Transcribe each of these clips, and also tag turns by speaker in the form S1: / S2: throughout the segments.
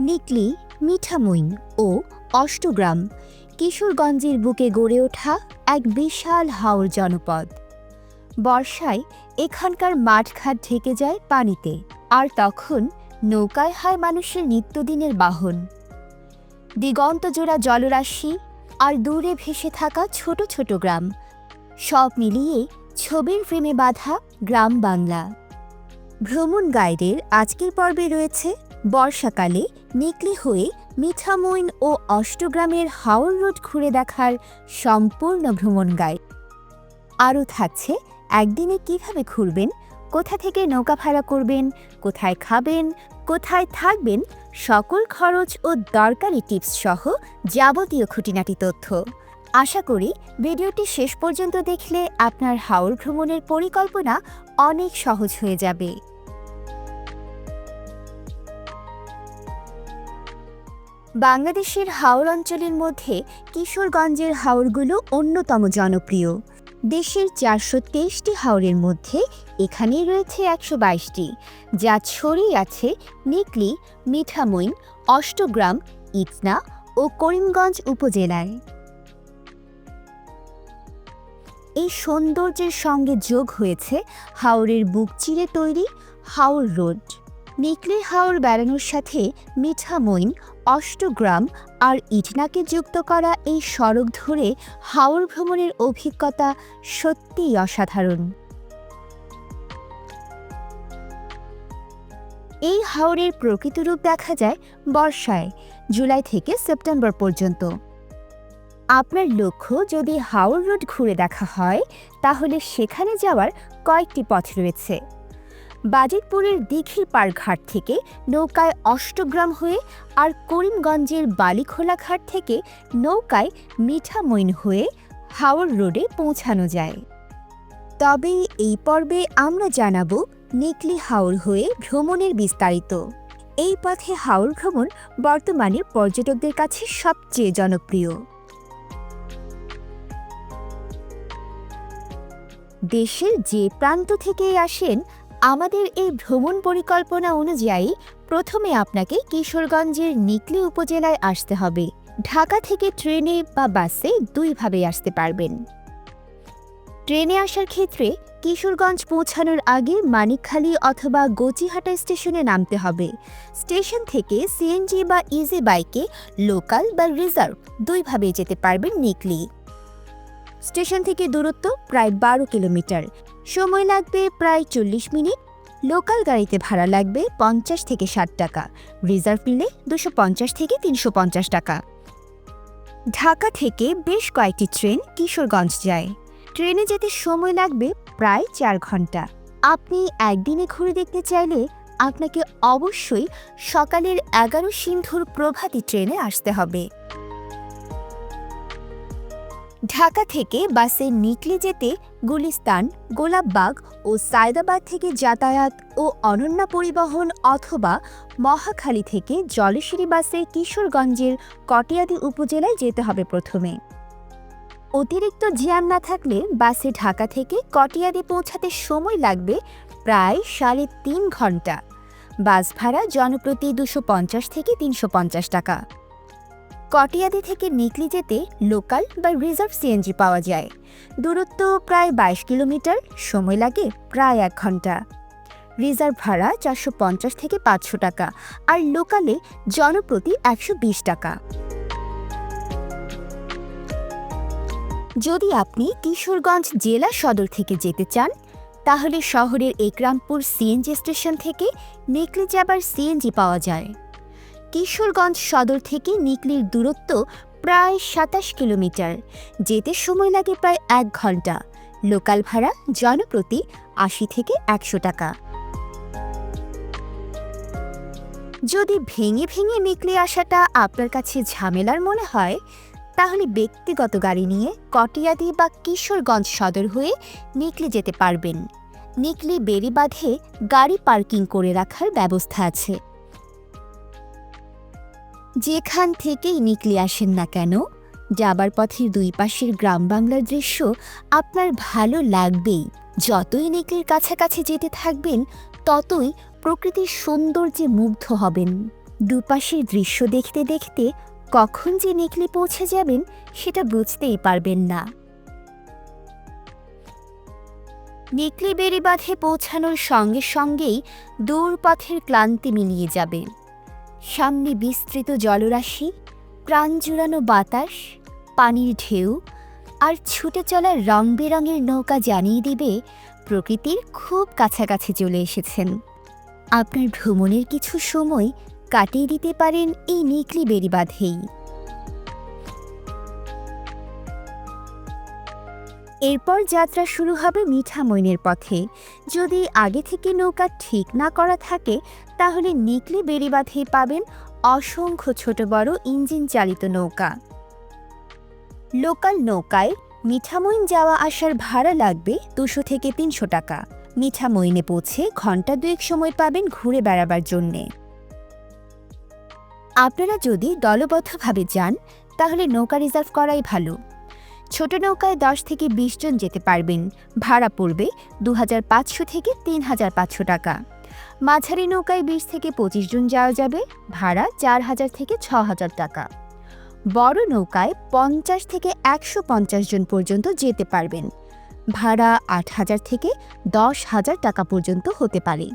S1: নিকলি, মিঠামইন ও অষ্টগ্রাম কিশোরগঞ্জের বুকে গড়ে ওঠা এক বিশাল হাওর জনপদ। বর্ষায় এখানকার মাঠঘাট ঢেকে যায় পানিতে, আর তখন নৌকায় হয় মানুষের নিত্যদিনের বাহন। দিগন্তজোড়া জলরাশি আর দূরে ভেসে থাকা ছোট ছোট গ্রাম, সব মিলিয়ে ছবির ফ্রেমে বাঁধা গ্রাম বাংলা। ভ্রমণ গাইডের আজকের পর্বে রয়েছে বর্ষাকালে নিকলি হয়ে মিঠামইন ও অষ্টগ্রামের হাওর রোড ঘুরে দেখার সম্পূর্ণ ভ্রমণ গাইড। আরও থাকছে, একদিনে কীভাবে ঘুরবেন, কোথা থেকে নৌকা ভাড়া করবেন, কোথায় খাবেন, কোথায় থাকবেন, সকল খরচ ও দরকারি টিপস সহ যাবতীয় খুঁটিনাটি তথ্য। আশা করি ভিডিওটি শেষ পর্যন্ত দেখলে আপনার হাওর ভ্রমণের পরিকল্পনা অনেক সহজ হয়ে যাবে। বাংলাদেশের হাওর অঞ্চলের মধ্যে কিশোরগঞ্জের হাওরগুলো অন্যতম জনপ্রিয়। দেশের চারশো তেইশটি হাওরের মধ্যে এখানেই রয়েছে একশো বাইশটি, যা ছড়িয়ে আছে নিকলি, মিঠামইন, অষ্টগ্রাম, ইটনা ও করিমগঞ্জ উপজেলায়। এই সৌন্দর্যের সঙ্গে যোগ হয়েছে হাওরের বুক চিরে তৈরি হাওর রোড। নিকলি হাওর বেড়ানোর সাথে মিঠামইন অষ্টগ্রাম আর ইটনাকে যুক্ত করা এই সড়ক ধরে হাওর ভ্রমণের অভিজ্ঞতা সত্যিই অসাধারণ। এই হাওরের প্রকৃত রূপ দেখা যায় বর্ষায়, জুলাই থেকে সেপ্টেম্বর পর্যন্ত। আপনার লক্ষ্য যদি হাওর রোড ঘুরে দেখা হয়, তাহলে সেখানে যাওয়ার কয়েকটি পথ রয়েছে। বাজিতপুরের দিঘির পাড় ঘাট থেকে নৌকায় অষ্টগ্রাম হয়ে আর করিমগঞ্জের বালিখোলা ঘাট থেকে নৌকায় মিঠামইন হয়ে হাওর রোডে পৌঁছানো যায়। তবে এই পর্বে আমরা জানাব নিকলি হাওর হয়ে ভ্রমণের বিস্তারিত। এই পথে হাওর ভ্রমণ বর্তমানে পর্যটকদের কাছে সবচেয়ে জনপ্রিয়। দেশের যে প্রান্ত থেকেই আসেন আমাদের এই ভ্রমণ পরিকল্পনা অনুযায়ী প্রথমে আপনাকে কিশোরগঞ্জের নিকলি উপজেলায় আসতে হবে। ঢাকা থেকে ট্রেনে বা বাসে দুইভাবে আসতে পারবেন। ট্রেনে আসার ক্ষেত্রে কিশোরগঞ্জ পৌঁছানোর আগে মানিকখালী অথবা গচিহাটা স্টেশনে নামতে হবে। স্টেশন থেকে সিএনজি বা ইজি বাইকে লোকাল বা রিজার্ভ দুইভাবে যেতে পারবেন নিকলি। স্টেশন থেকে দূরত্ব প্রায় বারো কিলোমিটার। সময় লাগবে প্রায় চল্লিশ মিনিট। লোকাল গাড়িতে ভাড়া লাগবে পঞ্চাশ থেকে ষাট টাকা। রিজার্ভ নিলে দুশো পঞ্চাশ থেকে তিনশো পঞ্চাশ টাকা। ঢাকা থেকে বেশ কয়েকটি ট্রেন কিশোরগঞ্জ যায়। ট্রেনে যেতে সময় লাগবে প্রায় চার ঘণ্টা। আপনি একদিনে ঘুরে দেখতে চাইলে আপনাকে অবশ্যই সকালের এগারো সিন্ধুর প্রভাতী ট্রেনে আসতে হবে। ঢাকা থেকে বাসে নিকলে যেতে গুলিস্তান, গোলাপবাগ ও সায়দাবাদ থেকে যাতায়াত ও অনন্যা পরিবহন অথবা মহাখালী থেকে জলেশ্বরী বাসে কিশোরগঞ্জের কটিয়াদি উপজেলায় যেতে হবে প্রথমে। অতিরিক্ত জ্যাম না থাকলে বাসে ঢাকা থেকে কটিয়াদি পৌঁছাতে সময় লাগবে প্রায় সাড়ে তিন ঘণ্টা। বাস ভাড়া জনপ্রতি দুশো পঞ্চাশ থেকে তিনশো পঞ্চাশ টাকা। কটিয়াদি থেকে নিকলি যেতে লোকাল বা রিজার্ভ সিএনজি পাওয়া যায়। দূরত্ব প্রায় বাইশ কিলোমিটার, সময় লাগে প্রায় এক ঘণ্টা। রিজার্ভ ভাড়া চারশো পঞ্চাশ থেকে পাঁচশো টাকা আর লোকালে জনপ্রতি একশো বিশ টাকা। যদি আপনি কিশোরগঞ্জ জেলা সদর থেকে যেতে চান, তাহলে শহরের একরামপুর সিএনজি স্টেশন থেকে নিকলি যাবার সিএনজি পাওয়া যায়। কিশোরগঞ্জ সদর থেকে নিকলির দূরত্ব প্রায় সাতাশ কিলোমিটার। যেতে সময় লাগে প্রায় এক ঘণ্টা। লোকাল ভাড়া, জনপ্রতি আশি থেকে একশো টাকা। যদি ভেঙে ভেঙে নিকলে আসাটা আপনার কাছে ঝামেলার মনে হয়, তাহলে ব্যক্তিগত গাড়ি নিয়ে কটিয়াদি বা কিশোরগঞ্জ সদর হয়ে নিকলে যেতে পারবেন। নিকলি বেড়ি বাঁধে গাড়ি পার্কিং করে রাখার ব্যবস্থা আছে। যেখান থেকেই নিকলে আসেন না কেন, যাবার পথের দুই পাশের গ্রাম বাংলার দৃশ্য আপনার ভালো লাগবেই। যতই নিকলির কাছাকাছি যেতে থাকবেন, ততই প্রকৃতির সৌন্দর্যে মুগ্ধ হবেন। দুপাশের দৃশ্য দেখতে দেখতে কখন যে নেকলি পৌঁছে যাবেন, সেটা বুঝতেই পারবেন না। নেকলি বেড়িবাঁধে পৌঁছানোর সঙ্গে সঙ্গেই দূর পথের ক্লান্তি মিলিয়ে যাবে। সামনে বিস্তৃত জলরাশি, প্রাণ জুড়ানো বাতাস, পানির ঢেউ আর ছুটে চলা রং বেরঙের নৌকা জানিয়ে দেবে প্রকৃতির খুব কাছাকাছি চলে এসেছেন। আপনার ভ্রমণের কিছু সময় কাটিয়ে দিতে পারেন এই নিকলি বেড়িবাঁধেই। এরপর যাত্রা শুরু হবে মিঠামইনের পথে। যদি আগে থেকে নৌকা ঠিক না করা থাকে, তাহলে নিকলি বেড়িবাঁধে পাবেন অসংখ্য ছোট বড় ইঞ্জিন চালিত নৌকা। লোকাল নৌকায় মিঠামইন যাওয়া আসার ভাড়া লাগবে দুশো থেকে তিনশো টাকা। মিঠামইনে পৌঁছে ঘণ্টা দুয়েক সময় পাবেন ঘুরে বেড়াবার জন্যে। আপনারা যদি দলবদ্ধভাবে যান, তাহলে নৌকা রিজার্ভ করাই ভালো। ছোট নৌকায় দশ থেকে বিশ জন যেতে পারবেন। ভাড়া পড়বে দু হাজার পাঁচশো থেকে তিন হাজার পাঁচশো টাকা। মাঝারি নৌকায় বিশ থেকে পঁচিশ জন যাওয়া যাবে। ভাড়া চার হাজার থেকে ছ হাজার টাকা। বড় নৌকায় পঞ্চাশ থেকে একশো পঞ্চাশ জন পর্যন্ত যেতে পারবেন। ভাড়া আট হাজার থেকে দশ হাজার টাকা পর্যন্ত হতে পারে।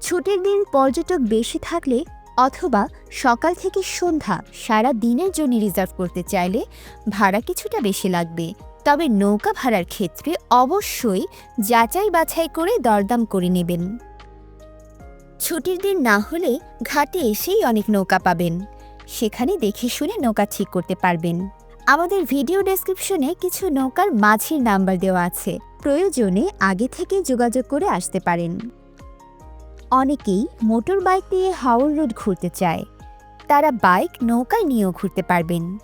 S1: ছুটির দিন পর্যটক বেশি থাকলে অথবা সকাল থেকে সন্ধ্যা সারা দিনের জন্য রিজার্ভ করতে চাইলে ভাড়া কিছুটা বেশি লাগবে। তবে নৌকা ভাড়ার ক্ষেত্রে অবশ্যই যাচাই বাছাই করে দরদাম করে নেবেন। ছুটির দিন না হলে ঘাটে এসেই অনেক নৌকা পাবেন। সেখানে দেখে শুনে নৌকা ঠিক করতে পারবেন। আমাদের ভিডিও ডেসক্রিপশনে কিছু নৌকার মাঝির নাম্বার দেওয়া আছে। প্রয়োজনে আগে থেকে যোগাযোগ করে আসতে পারেন। অনেকেই মোটর বাইক দিয়ে হাওড় রোড ঘুরতে চায়। তারা বাইক নৌকায় নিয়েও ঘুরতে পারবেন।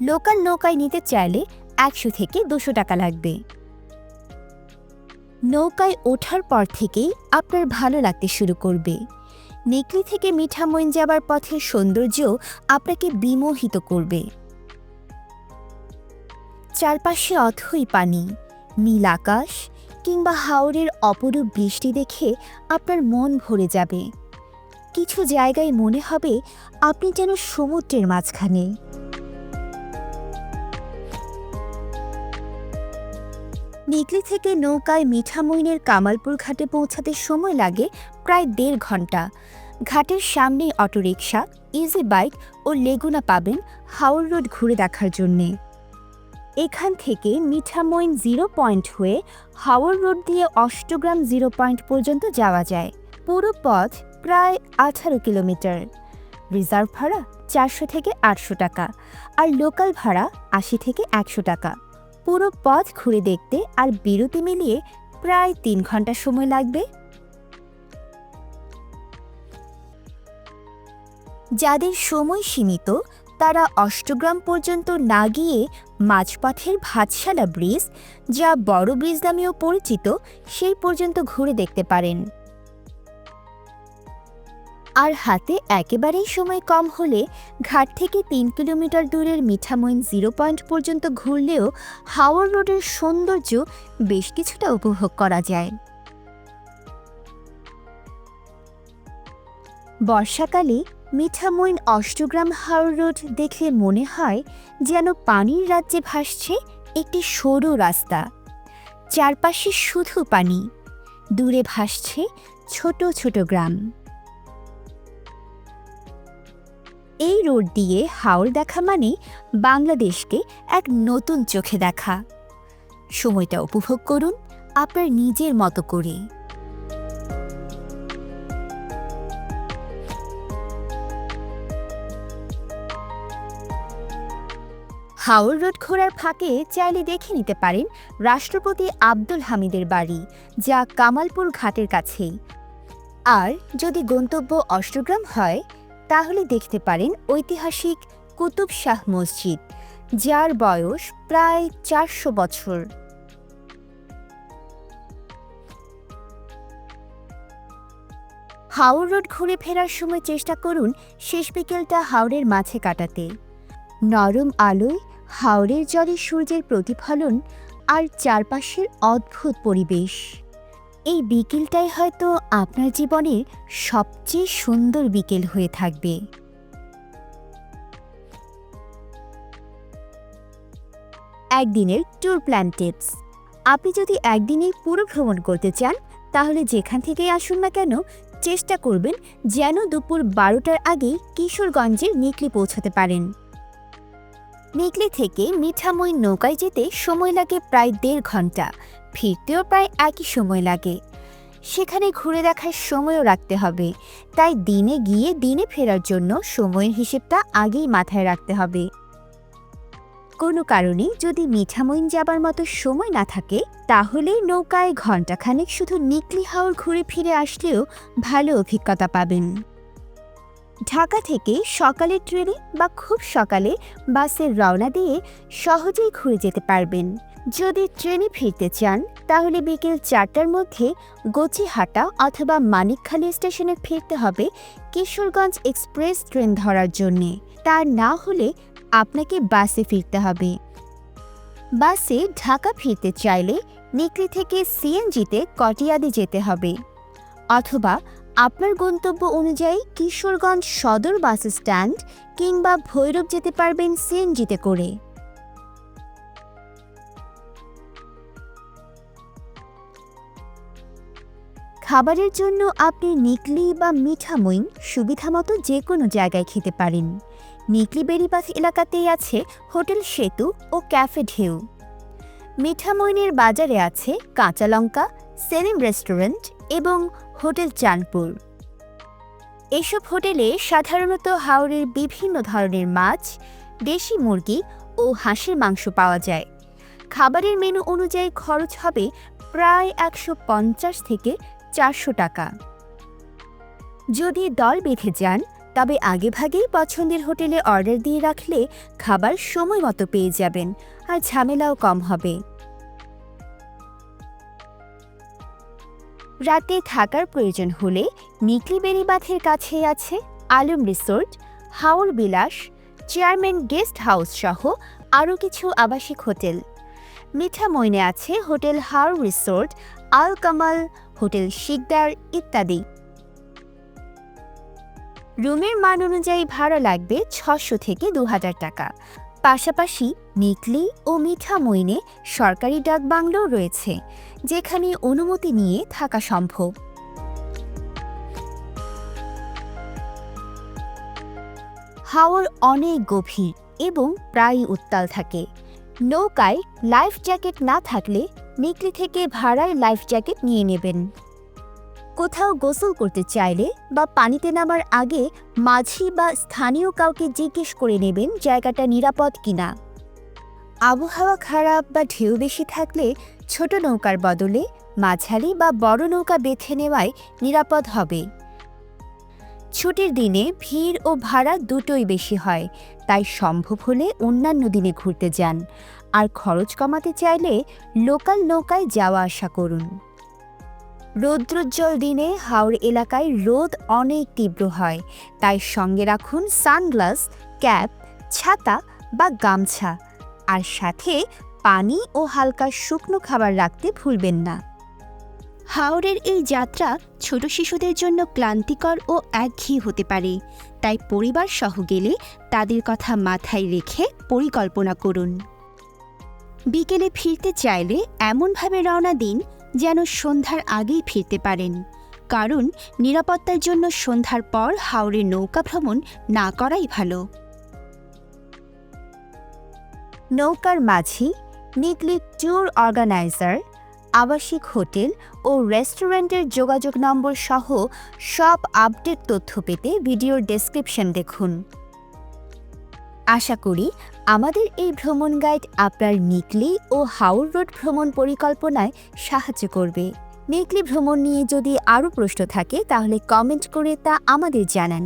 S1: লোকাল নৌকায় নিতে চাইলে একশো থেকে দুশো টাকা লাগবে। নৌকায় ওঠার পর থেকেই আপনার ভালো লাগতে শুরু করবে। নেকলি থেকে মিঠামইন যাবার পথের সৌন্দর্য আপনাকে বিমোহিত করবে। চারপাশে অথই পানি, নীল আকাশ কিংবা হাওরের অপরূপ বৃষ্টি দেখে আপনার মন ভরে যাবে। কিছু জায়গায় মনে হবে আপনি যেন সমুদ্রের মাঝখানে। নিকলি থেকে নৌকায় মিঠামইনের কামালপুর ঘাটে পৌঁছাতে সময় লাগে প্রায় দেড় ঘণ্টা। ঘাটের সামনে অটোরিকশা ইজি বাইক ও লেগুনা পাবেন হাওড় রোড ঘুরে দেখার জন্যে। এখান থেকে মিঠামইন জিরো পয়েন্ট হয়ে হাওড় রোড দিয়ে অষ্টগ্রাম জিরো পয়েন্ট পর্যন্ত যাওয়া যায়। পুরো পথ প্রায় আঠারো কিলোমিটার। রিজার্ভ ভাড়া চারশো থেকে আটশো টাকা আর লোকাল ভাড়া আশি থেকে একশো টাকা। পুরো পথ ঘুরে দেখতে আর বিরতি মিলিয়ে প্রায় তিন ঘণ্টা সময় লাগবে। যাদের সময় সীমিত তারা অষ্টগ্রাম পর্যন্ত না গিয়ে মাঝপথের ভাতশালা ব্রিজ, যা বড় ব্রিজ নামেও পরিচিত, সেই পর্যন্ত ঘুরে দেখতে পারেন। আর হাতে একেবারেই সময় কম হলে ঘাট থেকে তিন কিলোমিটার দূরের মিঠামইন জিরো পয়েন্ট পর্যন্ত ঘুরলেও হাওড় রোডের সৌন্দর্য বেশ কিছুটা উপভোগ করা যায়। বর্ষাকালে মিঠামইন অষ্টগ্রাম হাওড় রোড দেখলে মনে হয় যেন পানির রাজ্যে ভাসছে একটি সরু রাস্তা। চারপাশে শুধু পানি। দূরে ভাসছে ছোট ছোট গ্রাম। এই রোড দিয়ে হাওড় দেখা মানে বাংলাদেশকে এক নতুন চোখে দেখা। সময়টা উপভোগ করুন আপনার নিজের মতো করে। হাওড় রোড ঘোরার ফাঁকে চাইলে দেখে নিতে পারেন রাষ্ট্রপতি আব্দুল হামিদের বাড়ি, যা কামালপুর ঘাটের কাছেই। আর যদি গন্তব্য অষ্টগ্রাম হয়, তাহলে দেখতে পারেন ঐতিহাসিক কুতুব শাহ মসজিদ, যার বয়স প্রায় চারশো বছর। হাওড় রোড ঘুরে ফেরার সময় চেষ্টা করুন শেষ বিকেলটা হাওড়ের মাঝে কাটাতে। নরম আলোয় হাওড়ের জলে সূর্যের প্রতিফলন আর চারপাশের অদ্ভুত পরিবেশ। এই বিকেলটাই হয়তো আপনার জীবনের সবচেয়ে সুন্দর বিকেল হয়ে থাকবে। একদিনের ট্যুর প্ল্যান টিপস। আপনি যদি একদিনে পুরো ভ্রমণ করতে চান, তাহলে যেখান থেকেই আসুন না কেন, চেষ্টা করবেন যেন দুপুর বারোটার আগেই কিশোরগঞ্জের নিকলি পৌঁছাতে পারেন। নিকলি থেকে মিঠামই নৌকায় যেতে সময় লাগে প্রায় দেড় ঘণ্টা। ফিরতেও প্রায় একই সময় লাগে। সেখানে ঘুরে দেখার সময়ও রাখতে হবে। তাই দিনে গিয়ে দিনে ফেরার জন্য সময়ের হিসেবটা আগেই মাথায় রাখতে হবে। কোনো কারণে যদি মিঠামইন যাবার মতো সময় না থাকে, তাহলে নৌকায় ঘণ্টাখানেক শুধু নিকলি হাওর ঘুরে ফিরে আসলেও ভালো অভিজ্ঞতা পাবেন। ঢাকা থেকে সকালের ট্রেনে বা খুব সকালে বাসের রওনা দিয়ে সহজেই ঘুরে যেতে পারবেন। যদি ট্রেনে ফিরতে চান, তাহলে বিকেল চারটার মধ্যে গচিহাটা অথবা মানিকখালী স্টেশনে ফিরতে হবে কিশোরগঞ্জ এক্সপ্রেস ট্রেন ধরার জন্যে। তা না হলে আপনাকে বাসে ফিরতে হবে। বাসে ঢাকা ফিরতে চাইলে নিকলি থেকে সিএনজিতে কটিয়াদি যেতে হবে অথবা আপনার গন্তব্য অনুযায়ী কিশোরগঞ্জ সদর বাস স্ট্যান্ড কিংবা ভৈরব যেতে পারবেন সিএনজিতে করে। খাবারের জন্য আপনি নিকলি বা মিঠামইন সুবিধামতো যে কোনো জায়গায় খেতে পারেন। নিকলি বেরিবাস এলাকাতেই আছে হোটেল সেতু ও ক্যাফে ঢেউ। মিঠামইনের বাজারে আছে কাঁচা লঙ্কা সেলিম রেস্টুরেন্ট এবং হোটেল চাঁদপুর। এসব হোটেলে সাধারণত হাওড়ের বিভিন্ন ধরনের মাছ, দেশি মুরগি ও হাঁসের মাংস পাওয়া যায়। খাবারের মেনু অনুযায়ী খরচ হবে প্রায় একশো পঞ্চাশ থেকে চারশো টাকা। যদি দল বেঁধে যান, তবে আগেভাগেই পছন্দের হোটেলে অর্ডার দিয়ে রাখলে খাবার সময় মতো পেয়ে যাবেন আর ঝামেলাও কম হবে। রাতে থাকার প্রয়োজন হলে নিকলি বেরিবাথের কাছে আছে আলম রিসোর্ট, হাওর বিলাস, চেয়ারম্যান গেস্ট হাউস সহ আরও কিছু আবাসিক হোটেল। মিঠামইনে আছে hotel Haor resort, Al Kamal, hotel Sikdar ইত্যাদি। রুমের মান অনুযায়ী ভাড়া লাগবে ছশো থেকে দু হাজার টাকা। পাশাপাশি নিকলি ও মিঠামইনে সরকারি ডাক বাংলোও রয়েছে, যেখানে অনুমতি নিয়ে থাকা সম্ভব। হাওর অনেক গভীর এবং প্রায়ই উত্তাল থাকে। নৌকায় লাইফ জ্যাকেট না থাকলে নিকলি থেকে ভাড়ায় লাইফ জ্যাকেট নিয়ে নেবেন। কোথাও গোসল করতে চাইলে বা পানিতে নামার আগে মাঝি বা স্থানীয় কাউকে জিজ্ঞেস করে নেবেন জায়গাটা নিরাপদ কিনা। আবহাওয়া খারাপ বা ঢেউ বেশি থাকলে ছোট নৌকার বদলে মাঝারি বা বড় নৌকা বেছে নেওয়াই নিরাপদ হবে। ছুটির দিনে ভিড় ও ভাড়া দুটোই বেশি হয়, তাই সম্ভব হলে অন্যান্য দিনে ঘুরতে যান। আর খরচ কমাতে চাইলে লোকাল নৌকায় যাওয়া আসা করুন। রৌদ্রোজ্জ্বল দিনে হাওড় এলাকায় রোদ অনেক তীব্র হয়। তাই সঙ্গে রাখুন সানগ্লাস, ক্যাপ, ছাতা বা গামছা। আর সাথে পানি ও হালকা শুকনো খাবার রাখতে ভুলবেন না।
S2: হাওড়ের এই যাত্রা ছোট শিশুদের জন্য ক্লান্তিকর ও একঘেয়ে হতে পারে। তাই পরিবার সহ গেলে তাদের কথা মাথায় রেখে পরিকল্পনা করুন। বিকেলে ফিরতে চাইলে এমনভাবে রওনা দিন যেন সন্ধ্যার আগেই ফিরতে পারেন। কারণ নিরাপত্তার জন্য সন্ধ্যার পর হাওড়ে নৌকা ভ্রমণ না করাই ভালো।
S1: নৌকার মাঝি, নিকলি ট্যুর অর্গানাইজার, আবাসিক হোটেল ও রেস্টুরেন্টের যোগাযোগ নম্বর সহ সব আপডেট তথ্য পেতে ভিডিওর ডেসক্রিপশন দেখুন। আশা করি আমাদের এই ভ্রমণ গাইড আপনার নিকলি ও হাওড় রোড ভ্রমণ পরিকল্পনায় সাহায্য করবে। নিকলি ভ্রমণ নিয়ে যদি আরও প্রশ্ন থাকে, তাহলে কমেন্ট করে তা আমাদের জানান।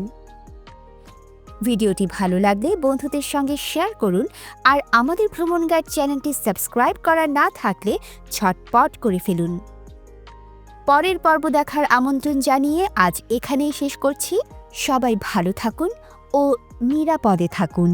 S1: ভিডিওটি ভালো লাগলে বন্ধুদের সঙ্গে শেয়ার করুন আর আমাদের ভ্রমণ গাইড চ্যানেলটি সাবস্ক্রাইব করা না থাকলে ছটপট করে ফেলুন। পরের পর্ব দেখার আমন্ত্রণ জানিয়ে আজ এখানেই শেষ করছি। সবাই ভালো থাকুন ও নিরাপদে থাকুন।